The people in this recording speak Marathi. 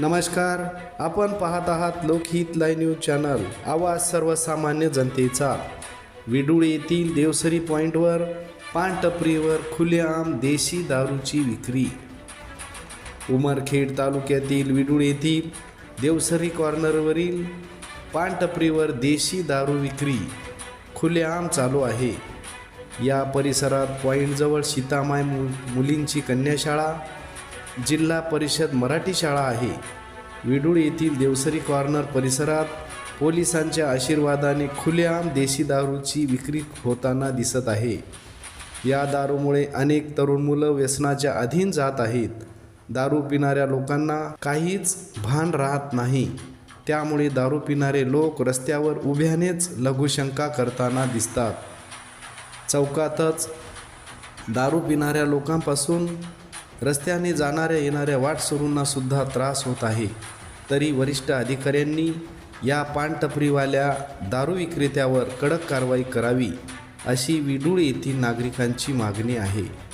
नमस्कार आपण पाहत आहात लोकहित लाई न्यूज चॅनल आवाज सर्वसामान्य जनतेचा. विडूळ येथील देवसरी पॉईंटवर पानटपरीवर खुलेआम देशी दारूची विक्री. उमरखेड तालुक्यातील विडूळ येथील देवसरी कॉर्नरवरील पानटपरीवर देशी दारू विक्री खुलेआम चालू आहे. या परिसरात पॉईंटजवळ सीतामाय मु मुलींची कन्याशाळा जिल्हा परिषद मराठी शाळा आहे. विडूळ येथील देवसरी कॉर्नर परिसरात पोलिसांच्या आशीर्वादाने खुलेआम देशी दारूची विक्री होताना दिसत आहे. या दारूमुळे अनेक तरुण मुलं व्यसनाच्या अधीन जात आहेत. दारू पिणाऱ्या लोकांना काहीच भान राहत नाही. त्यामुळे दारू पिणारे लोक रस्त्यावर उभ्यानेच लघुशंका करताना दिसतात. चौकातच दारू पिणाऱ्या लोकांपासून रस्त्याने जाणाऱ्या येणाऱ्या वाटसरूंना सुद्धा त्रास होत आहे. तरी वरिष्ठ अधिकाऱ्यांनी या पानटपरीवाल्या दारू विक्रेत्यावर कडक कारवाई करावी अशी विडूळ येथील नागरिकांची मागणी आहे.